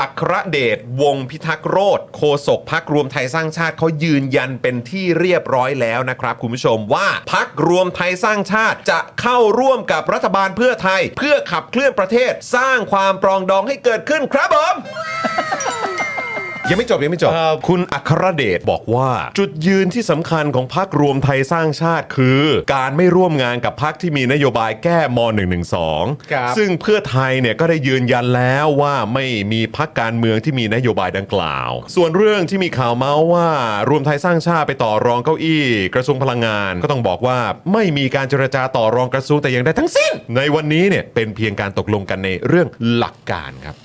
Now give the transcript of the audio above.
อัครเดชวงพิทักษ์โรธโคศกพักรวมไทยสร้างชาติเขายืนยันเป็นที่เรียบร้อยแล้วนะครับคุณผู้ชมว่าพักรวมไทยสร้างชาติจะเข้าร่วมกับรัฐบาลเพื่อไทย เพื่อขับเคลื่อนประเทศสร้างความปรองดองให้เกิดขึ้นครับผม ยังไม่จบยังไม่จบ ครับ คุณอัครเดชบอกว่า จุดยืนที่สำคัญของพักรวมไทยสร้างชาติคือ การไม่ร่วมงานกับพักที่มีนโยบายแก้ม .112 ครับซึ่งเพื่อไทยเนี่ยก็ได้ยืนยันแล้วว่าไม่มีพักการเมืองที่มีนโยบายดังกล่าว ส่วนเรื่องที่มีข่าวเมาส์ว่ารวมไทยสร้างชาติไปต่อรองเก้าอี้ กระทรวงพลังงาน ก็ต้องบอกว่าไม่มีการเจรจาต่อรองกระทรวงแต่อย่างใดทั้งสิ้น ในวันนี้เนี่ยเป็นเพียงการตกลงกันในเรื่องหลักการครับ